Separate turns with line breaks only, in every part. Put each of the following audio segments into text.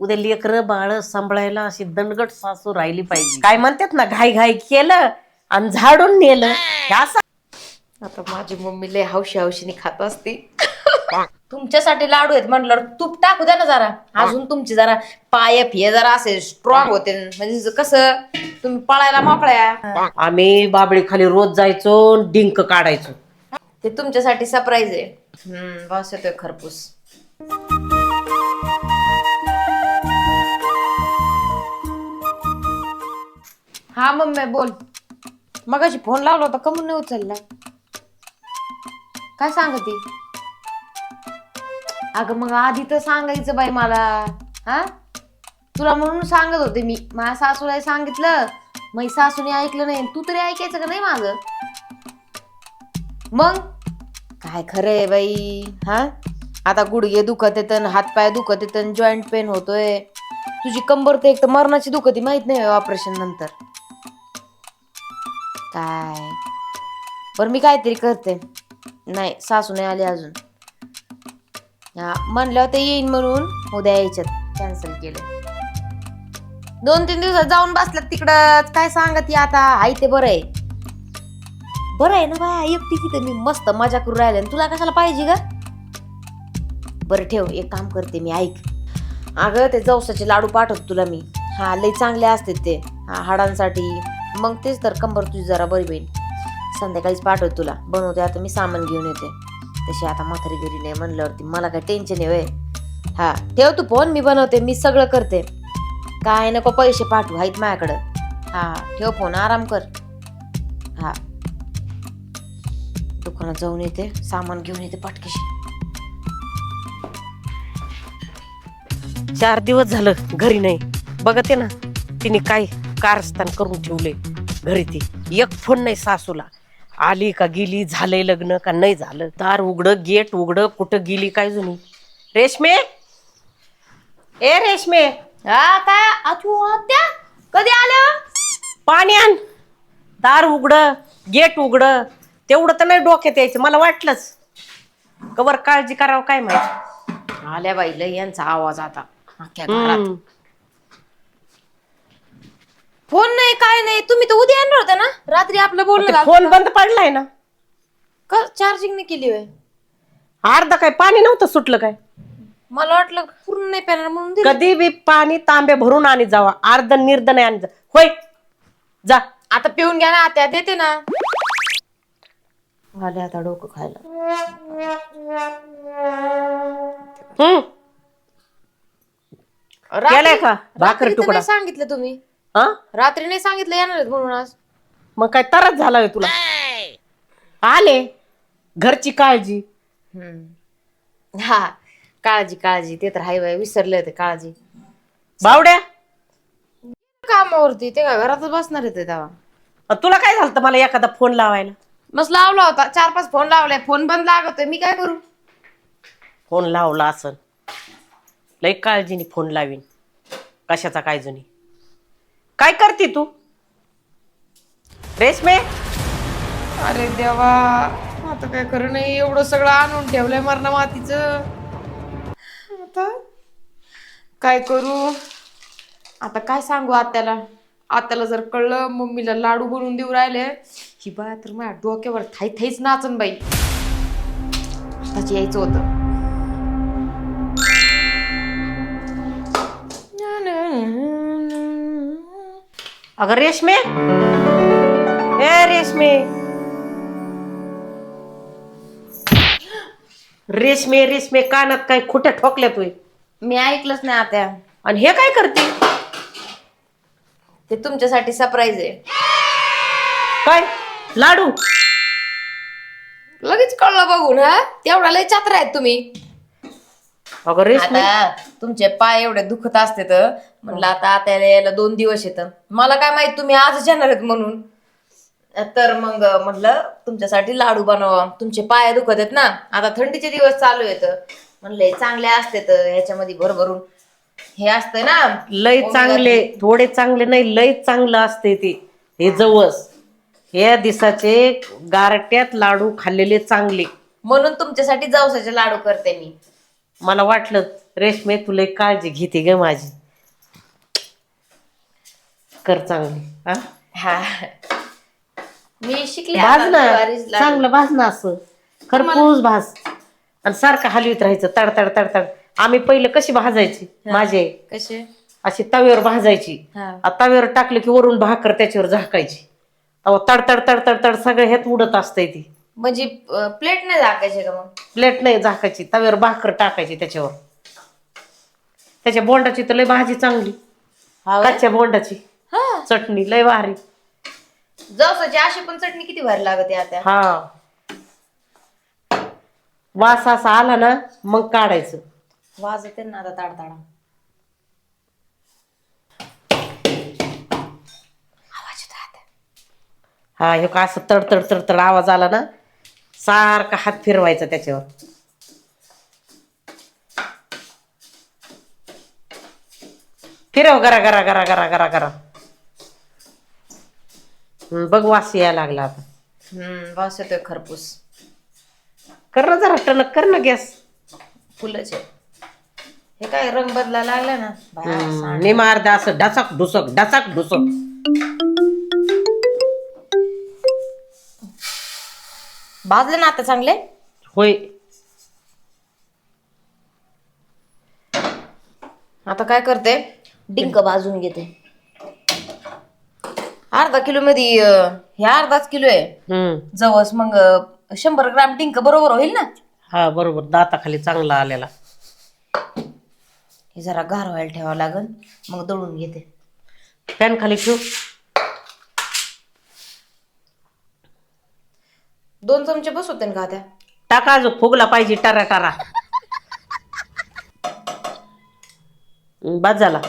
उद्या लेकर बाळ सांभाळायला अशी दणगट सासू राहिली पाहिजे. काय म्हणतात ना घाई घाई केलं आणि झाडून नेलं. हे असं
आता माझी मम्मी लय हौशी हौशीने खात असते. तुमच्यासाठी लाडू आहेत म्हटल्यावर तूप टाकू द्या ना जरा. अजून तुमची जरा पाय फिये जरा असे स्ट्रॉंग होते. म्हणजे कसं तुम्ही पळायला मोकळ्या
आम्ही बाबळी खाली रोज जायचो डिंक काढायचो.
ते तुमच्यासाठी सरप्राईज आहे. हम्म बस येतोय खरपूस. हा मम्मी बोल. मगाशी फोन लावला होता कमून नाही उचलला. काय सांगते? अगं मग आधी तर सांगायचं बाई मला. हा? तुला म्हणून सांगत होते मी. माझ्या सासूला सांगितलं. मग सासूने ऐकलं नाही. तू तरी ऐकायचं का नाही माझं मग? काय खरंय बाई? हा? आता गुडघे दुखत येत हातपाय दुखत येत जॉईंट पेन होतोय. तुझी कंबर तर एक तर मरणाची दुखती माहीत नाही ऑपरेशन नंतर. काय? बरं मी काहीतरी करते. नाही सासू नाही आली अजून. हा म्हणलं ते येईन म्हणून उद्या यायच्यात. कॅन्सल केलं. दोन तीन दिवसात जाऊन बसल्यात तिकडं. काय सांगत ती आता? आई ते बरं आहे. बरं आहे ना बाया? एकटी तिथे मी मस्त मजा करून राहिले. तुला कशाला पाहिजे ग? बरं ठेव एक काम करते मी ऐक. अगं ते जवसाचे लाडू पाठवतो तुला मी. हा लई चांगले असते ते. हा हाडांसाठी. मग तेच तर कंबर तुझी जरा बरी होईल. संध्याकाळीच पाठवते तुला. बनवते आता मी सामान घेऊन येते. तशी आता म्हातारी घरी नाही म्हणल्यावरती मला काय टेन्शन आहे हा ठेव तू फोन मी बनवते मी सगळं करते. काय नको पैसे पाठवू आहेत माझ्याकडं. हा ठेव फोन आराम कर. हा. दुकानात जाऊन येते सामान घेऊन येते पटकशी.
चार दिवस झालं घरी नाही. बघते ना तिने काय कारस्थान करून ठेवले घरी ती एक फोन नाही सासूला. आली का गेली झालंय लग्न का नाही झालं? दार उघडं गेट उघडं कुठं गेली काय जुनी? रेशमे? ए रेशमे.
हा काय? आजू आत्या कधी आलं
पाणी आण. दार उघड गेट उघड. तेवढं तर नाही डोक्यात यायचं मला वाटलंच. कवर काळजी करावं काय माहिती?
आल्या बाईला यांचा आवाज आता. अख्ख्या घरात.
हम्म.
फोन नाही काय नाही. तुम्ही तर उद्या येणार होते ना? रात्री आपलं बोलणं झालं
फोन बंद पडलाय ना.
का चार्जिंग नाही केली होय?
अर्धा काय पाणी नव्हतं सुटलं काय?
मला वाटलं पूर्ण नाही पेणार म्हणून दिलं.
कधी बी पाणी तांबे भरून आणि जावा. अर्ध निर्ध नाही आणि जा. होय. जा.
आता पिऊन घ्या ना आत्या देते ना. आले आता डोकं खायला.
हम्म. केलंय का? भाकर
रात्री तर
तुकडा.
नाही सांगितलं तुम्ही.
हा?
रात्री नाही सांगितलं येणार आहेत म्हणून आज.
मग काय तरच झाला होय तुला? आले. घरची काळजी.
हा काळजी काळजी. ते तर हाय बाई विसरले होते काळजी.
बावड्या?
कामावरती ते काय घरातच बसणार होते तेव्हा.
अ, तुला काय झालं मला एखादा फोन लावायला?
मस्त लावला होता. चार पाच फोन लावले. फोन बंद लागतोय. मी काय करू?
फोन लावला असन. लय काळजीने फोन लावीन. कशाचा काय जुनी काय करते तू? रेशमे?
अरे देवा आता काय खरं नाही एवढं सगळं आणून ठेवलंय मरणा मातीच. आता काय करू? आता काय सांगू आत्याला? आत्याला जर कळलं मम्मीला लाडू बनवून देऊ राहिले ही बाय तर माझ्या डोक्यावर थाई थाईच नाचन बाई. आताच यायचं होतं.
अगं रेशमे. ए रेशमे. रेशमे रेशमे कानात काय खोट्या ठोकल्या तू
मी ऐकलंच नाही आत्या
आणि हे काय करते?
ते तुमच्यासाठी सरप्राईज आहे.
काय? लाडू?
लगेच कळलं बघून हा? तेवढा लय चात्र आहेत तुम्ही.
अगं रेशमे
आता तुमचे पाय एवढे दुखत असते तर म्हणलं आता आता यायला दोन दिवस येत. मला काय माहीत तुम्ही आजच येणार आहेत म्हणून. तर मग म्हणलं तुमच्यासाठी लाडू बनवा तुमचे पाय दुखत आहेत ना. आता थंडीचे दिवस चालू येत म्हणले चांगले असते तर ह्याच्यामध्ये भरभरून. हे असतंय ना.
लय
ओमेगा
चांगले. थोडे चांगले नाही लय चांगलं असते ते. हे जवस. या दिसाचे गारट्यात लाडू खाल्लेले चांगले.
म्हणून तुमच्यासाठी जाऊसाचे लाडू करते मी.
मला वाटलं रेशमे तुला एक काळजी घेते ग माझी. कर चांगली हा?
हा. मी शिकले
भाज
आता
ना. चांगलं भाज ना असं. खरपूस भाज. आणि सारखं हलवीत राहायचं तड तड तड तड. आम्ही पहिले कशी भाजायची माझी? आई
कसे
अशी तव्यावर भाजायची.
हा.
आ तव्यावर टाकलं की वरून भाकर त्याच्यावर झाकायची. अहो तड तड तड तड तड सगळं ह्यात उडत असतंय ती.
म्हणजे प्लेट नाही झाकायचे का मग?
प्लेट नाही झाकायची. तव्यावर भाकर टाकायची त्याच्यावर. त्याच्या बोंडाची तर लय भाजी चांगली.
हा व्हय?
कच्च्या बोंडाची.
हा.
चटणी लय भारी.
जवसाची अशी पण चटणी किती भारी लागते आता.
हा. वास असा आला ना मग काढायचं.
वाजते ना आता ताडताडा. आवाज येतो आता.
हा हे का असं तडतड तडतड आवाज आला ना? सारखा हात फिरवायचा त्याच्यावर. फिरव गरा गरा गरा गरा गरा गरा. बघ वास यायला लागला आता.
हम्म वास येतोय खरपूस.
कर ना जरा टणक कर ना गॅस.
फुलच आहे. हे काय रंग बदलायला लागला ना? बाया, सांड.
निमा अर्धा असं ढसक ढुसक ढसक ढुसक
भाजले ना आता चांगले?
होय.
आता काय करते? डिंक भाजून घेते. अर्धा किलो मध्ये अं, हे अर्धाच किलो आहे.
हम्म.
जवस मग अं, शंभर ग्राम डिंक बरोबर होईल ना?
हा बरोबर. दाताखाली चांगला आलेला.
हे जरा गार व्हायला ठेवावं लागल मग दळून घेते.
फॅन खाली ठेव.
दोन चमचे बसवते ना का त्या
टाका अजून फुगला पाहिजे टारा टारा. बाद झाला.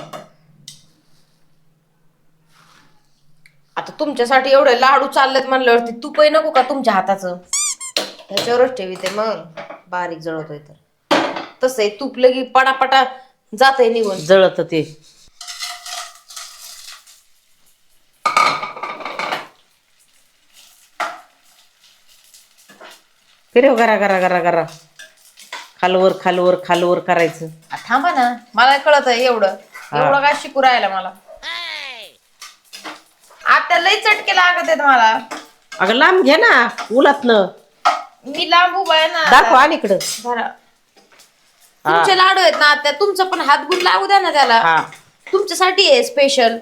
आता तुमच्यासाठी एवढे लाडू चाललेत म्हणल्यावरती तुपही नको का तुमच्या हाताचं? ह्याच्यावरच ठेवीते मग. बारीक जळतोय तर. तसं आहे तूप लगी पटापटा जातंय निघून.
जळत ते. फिरव गरा गरा गरा गरा खालवर खालवर खालवर करायचं.
आ, थांबा ना. मला कळत आहे एवढं. एवढं काय शिकू राहिला मला. आता लई चटके लागत आहेत मला.
अगं लांब घे ना उलातनं.
मी लांब उभा आहे ना
दाखव आणि इकडं.
धरा. तुमचे लाडू आहेत ना आता. तुमचा पण हात गुण लागू द्या ना त्याला.
हा.
तुमच्यासाठी आहे स्पेशल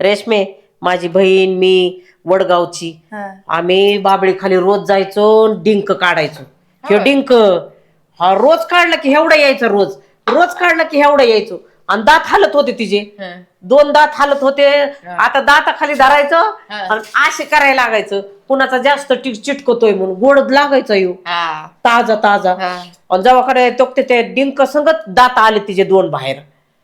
रेशमे माझी बहीण मी वडगावची. आम्ही बाबळी खाली रोज जायचो डिंक काढायचो. हे डिंक हा रोज काढलं की एवढं यायचं रोज. रोज काढलं की एवढं यायचो. आणि दात हालत होते तिचे. दोन दात हालत होते. आता दाताखाली धरायचं आणि असे करायला लागायचं. कुणाचा जास्त टिक चिटकतोय म्हणून. गोड लागायचं येऊ ताजा ताजा. आणि जेव्हा कडे तो ते- डिंक संगत दात आले तिचे दोन बाहेर.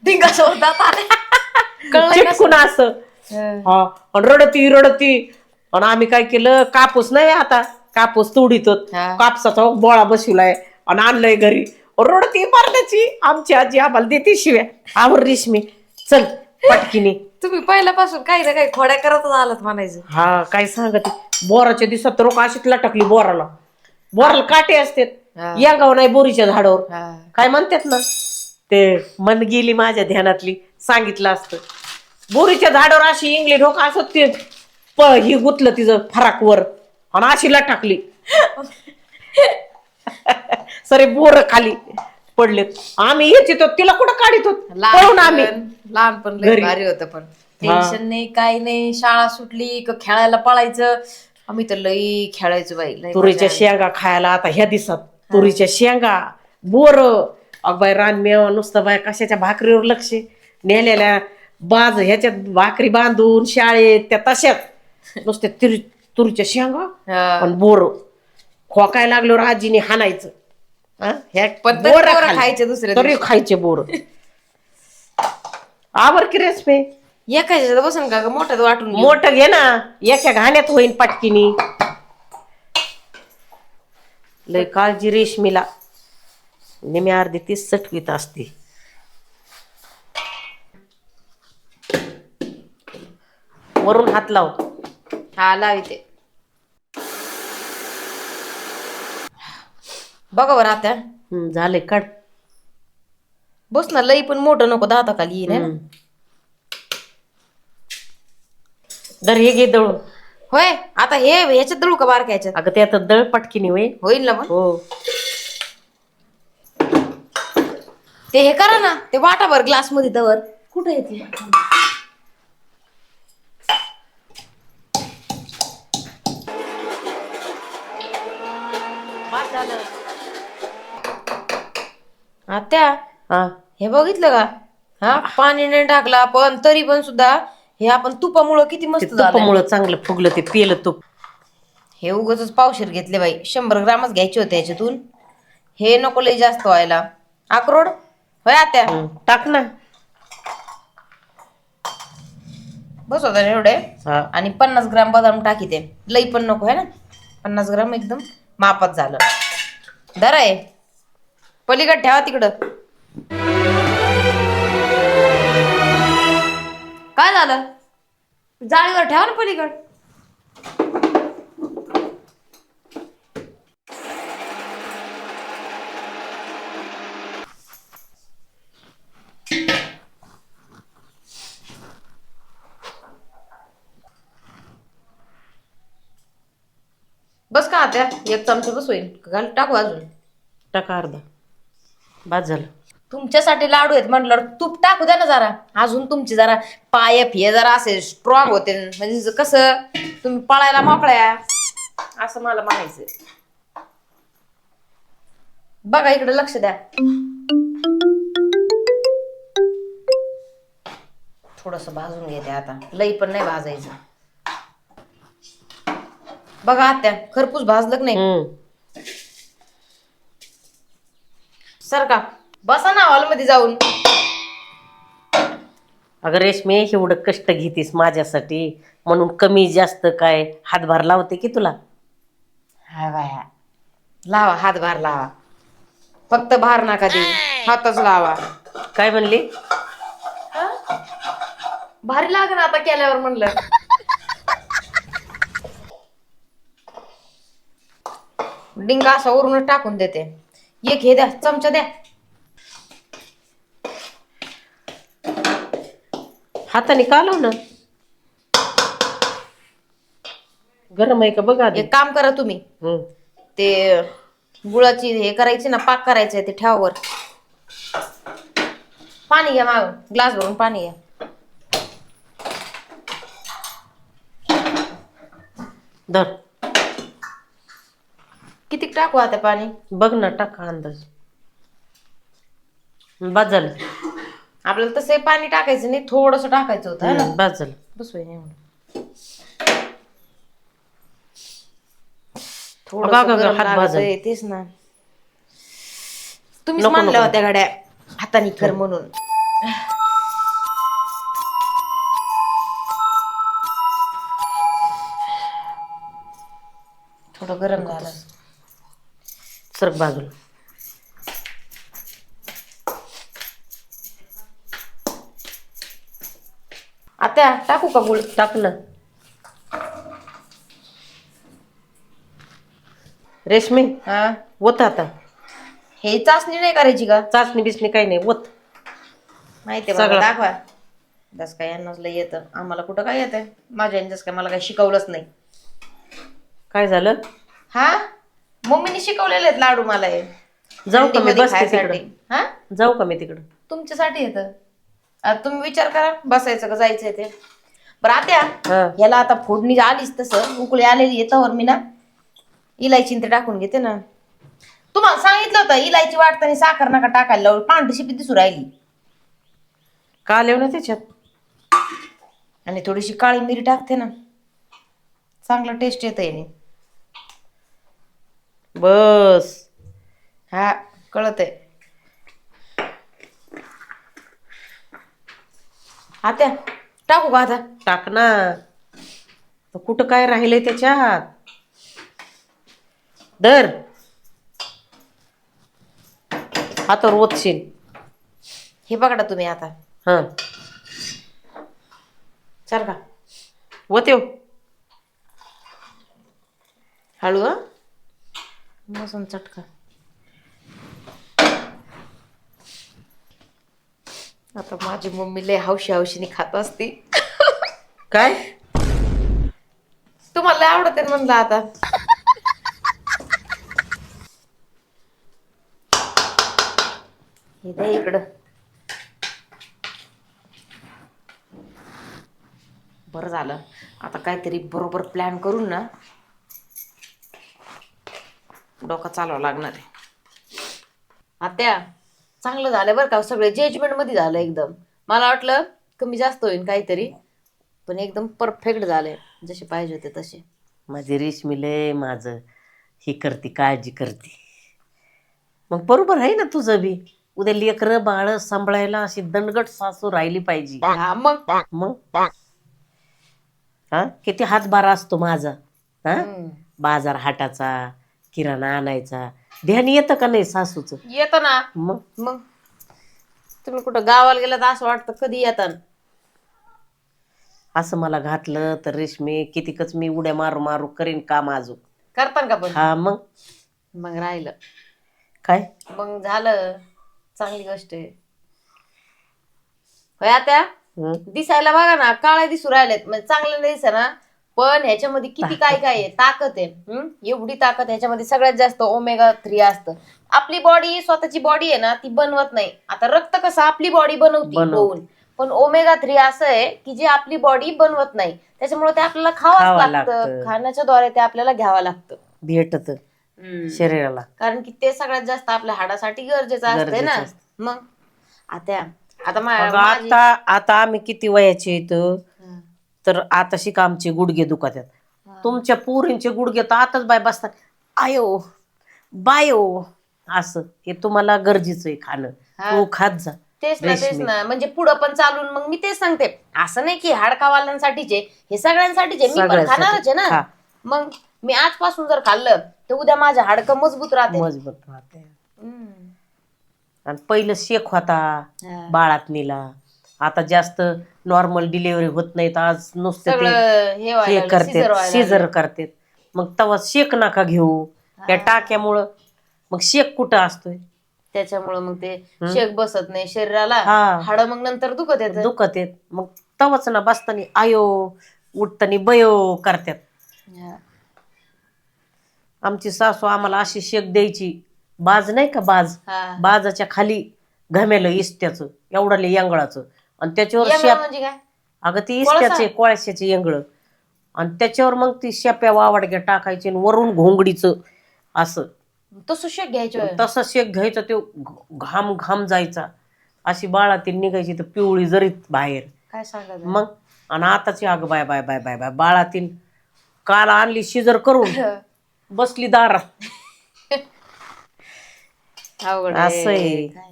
डिंगासोबत आले. कळलं
चिटकून असं. हा. आणि रडती रडती. आणि आम्ही काय केलं कापूस नाही आता. कापूस तोडीत
हा.
कापसाचा बोळा बसवलाय. आणि आणलंय घरी. रडती मारण्याची आमची आजी आम्हाला देते शिव्या. आवर रेशमी. चल पटकीने.
तुम्ही पहिल्यापासून काही ना काही खोड्या करतच आलात म्हणायचं.
हा काय सांगते. बोराच्या दिवसात रोक अशीच लटकली बोराला. बोराला काटे असते. या गाव नाही बोरीच्या झाडावर. काय म्हणतात ना? ते मन गेली माझ्या ध्यानातली. सांगितलं असतं. बोरीच्या झाडावर अशी इंगली ढोक असत ते. प ही गुतलं तिचं फराकवर आणि अशी लटकली सरे बोर खाली पडलेत. आम्ही येत होतो तिला कुठं काढित होत? पळून आम्ही.
लहानपण लय
घरी.
भारी होतं पण. टेन्शन नाही काही नाही. शाळा सुटली का खेळायला पळायचं. आम्ही तर लई खेळायचो बाई लई
तुरीच्या शेंगा खायला आता ह्या दिवसात. तुरीच्या शेंगा बोर. अगबाई रानमेवा नुसतं बाय कशाच्या भाकरीवर लक्ष? नेलेल्या बाज ह्याच्यात भाकरी बांधून शाळेत त्या तशात नुसत्या तुरी तुरीच्या शेंगा
हा.
आणि बोर. खोकाय लागल्यावर आजीने हाणायचं. हा? ह्या
पण तरी
बोरं
पोरं
खाल्ली.
खायचे दुसऱ्या
तरी खायचे बोर. आवर की रेसपे?
एकाच्या बसून का ग? मोठ्यात वाटून घेऊ.
मोठं घे ना. एका घाण्यात होईन पटकिनी. लय काळजी रेशमीला. नेहमी अर्धी तीच सटवीत असते. वरून हात लाव.
हा लाविते. बघा बरं आता.
झाले काढ.
बस ना लई पण मोठं नको दाता खाली येईन है.
दर हे घे दळून.
होय? आता हे ह्याच्यात दळू का बारक्या ह्याच्यात?
अगं ते आता दळ पटकीने होय.
होईल ना मग
हो.
ते हे करा ना ते वाटाभर ग्लासमध्ये दवर कुठे येते? आत्या
हा
हे बघितलं का? हा पाणी नाही टाकलं आपण तरी पण सुद्धा हे आपण तुपामुळं किती मस्त झालं
तुपामुळं चांगलं फुगलं ते पेलं तूप.
हे उगाच पावशेर घेतले बाई. शंभर ग्रामच घ्यायचे होते याच्यातून. हे नको लई जास्त व्हायला. अक्रोड होय आत्या?
टाक ना.
बस होता एवढे.
हा.
आणि पन्नास ग्राम बदाम टाकी ते. लई पण नको आहे ना? पन्नास ग्राम एकदम मापात झालं. दर आहे पलीकड ठेवा तिकडं. काय झालं? जाळीवर ठेवा ना पलीकड. बस का आता? एक चमचा बस होईल. घाल टाकू अजून.
टाका अर्धा. बाद झालं.
तुमच्यासाठी लाडू आहेत म्हटलं तूप टाकू द्या ना जरा. अजून तुमची जरा पाय फिये जरा असे स्ट्रॉंग होते. म्हणजे कसं तुम्ही पळायला मोकळ्या असं मला म्हणायचं बघा इकडे लक्ष द्या. थोडस भाजून घेते आता. लई पण नाही भाजायचं. बघा आत्या खरपूस भाजलं नाही
हम्म
सर का? बसा ना हॉलमध्ये जाऊन.
अगं रेशमे एवढं कष्ट घेतीस माझ्यासाठी. म्हणून कमी जास्त काय हातभार लावते की तुला?
हा बाया. लावा हात भार लावा. फक्त भार नका देऊ. हातच लावा.
काय म्हणली?
भारी लागण आता केल्यावर म्हणलं. डिंगा असा वरून टाकून देते. एक हे द्या चमचा द्या.
हाताने कालव ना गरम आहे का बघा आधी?
एक काम करा तुम्ही. ते गुळाची हे करायची ना पाक करायचंय ते ठेवावर. पाणी घ्या माग ग्लास भरून पाणी घ्या.
धर.
किती टाकू आता पाणी?
बघ ना टाका अंदाज. बाद झालं
आपल्याला तसं पाणी टाकायचं नाही थोडस टाकायचं होतं है ना?
झालं
थोडंसं
अगं,
गरम
हात
लागतंय,
भाजल.
तेच ना. तुम्हीच
नको, नको.
होत्या गाड्या हाताने कर म्हणून. थोडं गरम
सरक बाजूला.
आता टाकू का गुळ?
टाक ना रेशमी
हा.
ओत आता.
हे चाचणी नाही करायची का?
चाचणी बिचणी काही नाही ओत सगळं.
मला दाखवा. जस काय यांनाच लय येतं. आम्हाला कुठं काय येतं माझ्या जस काय मला काही शिकवलंच नाही.
काय झालं?
हा? मम्मीने शिकवलेले आहेत लाडू मला हे.
जाऊ का मी
थंडीमध्ये
बसते
खायसाठी.
तिकडं.
हा?
जाऊ का मी तिकडं?
तुमच्यासाठी येतं आता तुम्ही विचार करा बसायचं का जायचंय ते. बरं आत्या
हा.
याला आता फोडणी आलीच तसं उकळी आलेली येतावर मी ना इलायची ते टाकून घेते ना. तुम्हाला सांगितलं होतं इलायची वाटताना साखर नका टाकायला पांढरी शिपी दिसू राहिली.
का लेव ना त्याच्यात
आणि थोडीशी काळी मिरी टाकते ना. चांगलं टेस्ट येतं याने.
बस.
हा कळत आहे आत्या टाकू का आता?
टाक ना. तर कुठं काय राहिलंय त्याच्यात? दर हातावर ओतशील
हे पकडा तुम्ही आता.
हा.
चल का?
येऊ.
हळू हा. मोजून चटका. आता माझी मम्मी लय हौशी हौशीने खात असती.
काय?
तुम्हाला आवडत म्हणलं आता. हे दे इकडं. बरं झालं. आता काहीतरी बरोबर प्लॅन करून ना डोका चालवावं लागणार आहे. आत्या चांगलं झालं बरं का सगळे. जजमेंटमध्ये झालं एकदम. मला वाटलं कमी जास्त होईल काहीतरी पण एकदम परफेक्ट झालंय. जसे पाहिजे होते तसे.
माझी रेशमी लय माझं ही करते काळजी करते. मग बरोबर आहे ना तुझं बी. उद्या लेकरं बाळ सांभाळायला अशी दणगट सासू राहिली पाहिजे.
हा मग?
मग? हा? किती हातभार असतो माझा. हा?
हम्म.
बाजार हाटाचा किराणा आणायचा. ध्यान येतं का नाही सासूचं?
येतं ना.
मग?
मग? तुम्ही कुठं गावाला गेला तर असं वाटतं कधी येतात
असं मला घातलं तर रेशमी कितीकच मी उड्या मारू मारू करीन काम अजून
करतान का पण?
हा मग?
मग राहिलं.
काय?
मग झालं. चांगली गोष्ट आहे. होय आता
हं?
दिसायला बघा ना काळ्या दिसू राहिलेत. म्हणजे चांगलं नाही दिसा ना. पण ह्याच्यामध्ये किती काय काय आहे ताकद आहे हं? एवढी ताकद ह्याच्यामध्ये सगळ्यात जास्त ओमेगा थ्री असतं आपली बॉडी स्वतःची बॉडी आहे ना ती बनवत नाही आता रक्त कसं आपली बॉडी बनवती
बनवते.
होऊन पण ओमेगा थ्री असं आहे की जे आपली बॉडी बनवत नाही त्याच्यामुळे ते आपल्याला खावंच
खावं
लागतं
लागतं.
खाण्याच्या द्वारे ते आपल्याला घ्यावं लागतं
भेटत. शरीराला
कारण की ते सगळ्यात जास्त आपल्या हाडासाठी गरजेचं असते
गरजेचं
ना
असतं.
मग आता आता मा-
अगं
माझी-
आता आता आम्ही किती वयाचे येत. तर आता शिक आमचे गुडघे दुखत आहेत तुमच्या पोरींचे गुडघे तर आताच बाय बसतात. आयो बायो असं. हे तुम्हाला गरजेचं आहे खाणं.
हा.
तू खात जा.
तेच ना तेच
रेशमी.
ना. म्हणजे पुढं पण चालून मग मी तेच सांगते. असं नाही की हाडकावाल्यांसाठीचे हे सगळ्यांसाठीचे. मी पण
सगळ्यांसाठी.
खाणारच आहे. ना. मग मी आजपासून जर खाल्लं तर उद्या माझ्या हाडकं मजबूत राहते.
मजबूत राहते. आणि पहिलं शेक होता
हा.
आता जास्त नॉर्मल डिलिव्हरी होत नाहीत. आज नुसतं ते
सगळं हे
हे
व्हायला लागलं,
करते
scissor व्हायला
शिजर
लागलं.
करते मग तवा शेक नका घेऊ. त्या टाक्यामुळं मग शेक कुठं असतोय?
त्याच्यामुळं मग ते शेक बसत नाही. शरीराला
हा.
हाड मग नंतर दुखत येत.
दुखत येत. मग तवाच ना बसतानी आयो उठतानी बयो करतात आमची सासू आम्हाला अशी शेक द्यायची. बाज नाही का बाज? बाजाच्या खाली घमेलं इष्ट्याचं एवढं यंगळाचं आणि त्याच्यावर शेप
म्हणजे काय?
अगं ती
कोळसा?
इष्ट्याचे कोळशाचे यंगळ. आणि त्याच्यावर मग ती शेप्या वावडक्या टाकायची आणि वरून घोंगडीचं असं.
तसं शेक घ्यायचं
तसा शेक घ्यायचा तो घ- घाम घाम जायचा. अशी बाळातील निघायची तर पिवळी जरीत बाहेर.
काय
मग आणि आताची अगं bye bye bye bye bye. बाळातील काल आणली शिजर करून बसली दारात.
अवघड
असं. आहे.
काय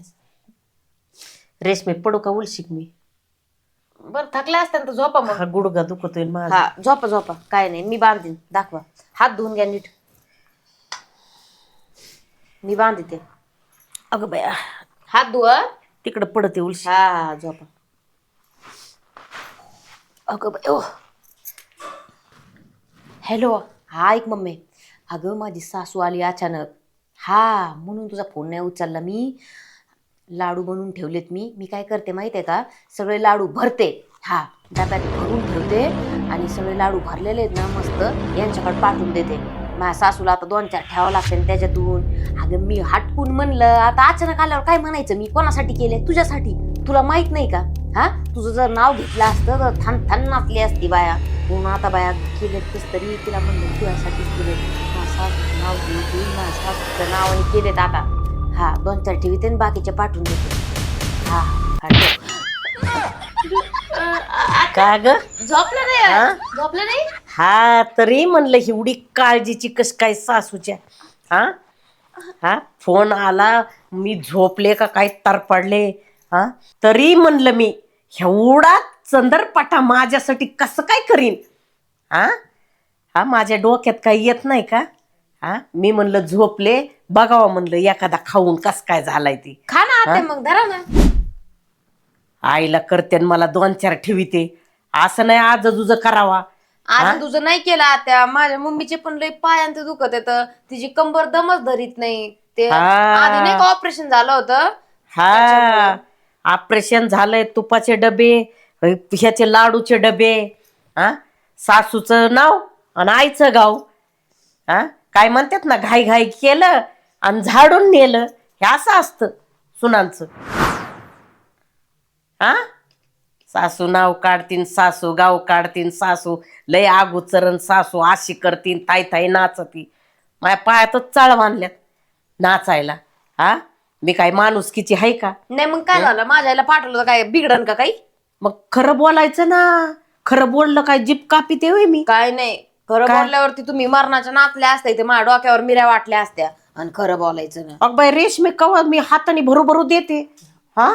रेशमी पडू का उलशिक मी?
बरं थकले असत्या तर झोपा मग.
हा गुडगा दुखतोय माझा.
हा झोपा झोपा. काय नाही मी बांधीन. दाखवा. हात धुवून घ्या नीट. मी बांधते.
अगं बाया.
हात धुवा
तिकडं पडते उलशी.
हा हा झोपा.
अगं बाय ओ.
हॅलो. हा ऐक मम्मी. अगं माझी सासू आली अचानक. हा म्हणून तुझा फोन नाही उचलला मी. लाडू बनवून ठेवलेत मी. मी काय करते माहीत आहे का? सगळे लाडू भरते. हा डब्यात भरून ठेवते आणि सगळे लाडू भरलेले आहेत ना मस्त. यांच्याकडे पाठवून देते. माझ्या सासूला आता दोन चार ठेवावं लागते ना त्याच्यातून. अगं मी हटकून म्हणलं आता अचानक आल्यावर काय म्हणायचं? मी कोणासाठी केले? तुझ्यासाठी? तुला माहीत नाही का? हा? तुझं जर नाव घेतलं असतं तर थान थान नाचली असती बाया. म्हणून आता बाया केले कस तरी तिला म्हणलं तुझ्यासाठीच केले माझा नाव घेऊन माझ्या सासूचं नाव आणि केलेत आता. हा दोन चार ठेवी आणि बाकीचे पाठवून देते. हा हा ठेव.
काय ग?
झोपलं
हा?
नाही झोपलं नाही?
हा तरी म्हणलं एवढी काळजीची कस काय सासूच्या? हा? हा? फोन आला मी झोपले का काय तर पडले हा? तरी म्हणलं मी एवढा चंदरपाटा माझ्यासाठी कसं काय करीन? हा? हा माझ्या डोक्यात काही येत नाही का? हा? मी म्हणलं झोपले. बघावं म्हणलं एखादा खाऊन कस काय झालाय ती?
खा ना आते मग धरा ना.
आईला करते आणि मला दोन चार ठेवीते. असं नाही आज तुझं करावा.
आज तुझं नाही केलं आता. माझ्या मम्मीचे पण लय पायांत दुखत येत तिची कंबर दमच धरीत नाही. ते
हा.
आधी नाही का ऑपरेशन झालं होतं?
हा. ऑपरेशन झालंय तुपाचे डबे ह्याचे लाडूचे डबे हा? सासूचं नाव आणि आईचं गाव हा? काय म्हणतात ना घाई घाई केलं आणि झाडून नेलं. हे असं असतं सुनांचं. हा? सासू नाव काढतीन सासू गाव काढतीन सासू लय आग उचरण सासू अशी करतीन ताई ताई नाचती. माझ्या पायातच चाळ बांधल्यात नाचायला. हा? मी काय माणुसकीची आहे का?
नाही मग काय झालं? माझ्या आईला पाठवलं तर काय? बिघडन का काही?
मग खरं बोलायचं ना. खरं बोललं काय? जीप कापी ते होय मी.
काय नाही. खरं
काय?
बोलल्यावरती तुम्ही मरणाच्या नाचल्या असत्या इथे माझ्या डोक्यावर मिऱ्या वाटल्या असत्या. आणि खरं बोलायचं ना.
अग बाई रेशमी कवा मी हाताने भरू भरू देते हा?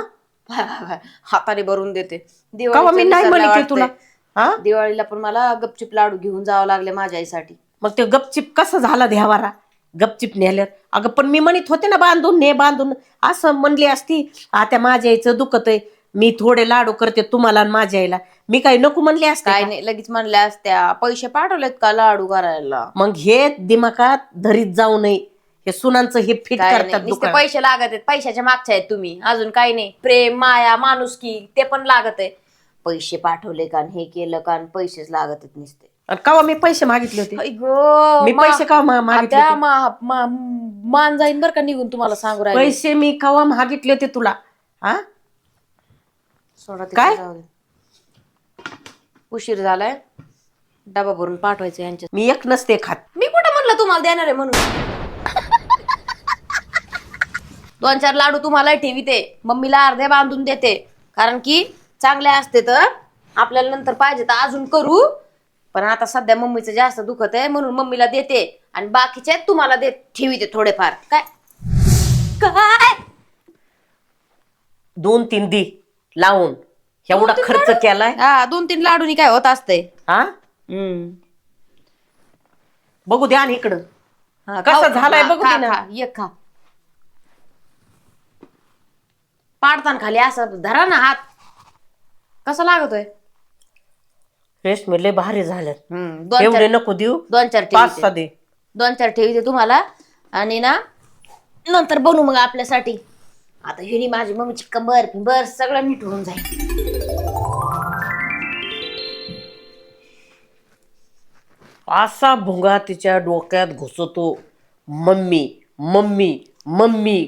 हाताने भरून देते.
कवा मी नाही म्हणते. तुला हा?
दिवाळीला पण मला गपचिप लाडू घेऊन जावं लागले माझ्या आईसाठी.
मग ते गपचिप कसं झालं ध्यावारा गपचिप नेल्यात. अगं पण मी म्हणत होते ना बांधून ने बांधून. असं म्हणली असती आता माझ्या आईचं दुखत आहे मी थोडे लाडू करते तुम्हाला आणि माझ्या आईला. मी काही नको म्हणले असते
काय
का?
नाही लगेच म्हणल्या असत्या पैसे पाठवलेत का लाडू करायला
मग हे दिमागात धरीत जाऊ नये. हे सुनांचं हे फिट
काय
करतात
नाही नुसते
दुकान
पैसे लागत आहेत पैशाच्या मागच्या आहेत तुम्ही. अजून काही नाही. प्रेम माया माणुसकी ते पण लागत आहे. पैसे पाठवले का आणि हे केलं का आणि पैसेच लागत आहेत नुसते.
आणि कवा मी पैसे मागितले होते? मी पैसे मा- मागितले होते?
मा- मान जाईन बर का निघून तुम्हाला सांगू राहिले.
पैसे मी कवा मागितले होते तुला? हा
सोडा
काय?
जाऊ दे. उशीर झालाय. डबा भरून पाठवायचं यांच्या
मी एक नसते खात.
मी कुठं म्हणलं तुम्हाला देणार आहे म्हणून? दोन चार लाडू तुम्हाला ठेवीते मम्मीला अर्धे बांधून देते. कारण की चांगले असते तर आपल्याला नंतर पाहिजे तर अजून करू. पण आता सध्या मम्मीचं जास्त दुखत आहे म्हणून मम्मीला देते. आणि बाकीचे तुम्हाला देत ठेवीते थोडेफार. काय? काय?
दोन तीन दी. लावून. एवढा खर्च केलाय?
हा दोन तीन लाडूनी काय होत असते
हा? बघू द्या आणि इकडं.
हा,
कसं
खाऊ-
झालंय बघू दे
खा-
ना.
खा, एक खा. पाडताना खाली असं धरा ना हात. कसा लागतोय?
रेशमी लय भारी झाल्यात.
हम्म, दोन
एवढे
चार
नको देऊ.
दोन चार
पाच सहा
ठेवी
दे.
दोन चार ठेवी तुम्हाला. आणि ना नंतर बनवू मग आपल्यासाठी. आता हिनी माझी मम्मीची कंबर बर सगळं नीट होऊन जाईल.
असा भुंगा तिच्या डोक्यात घुसतो. Mummy mummy mummy.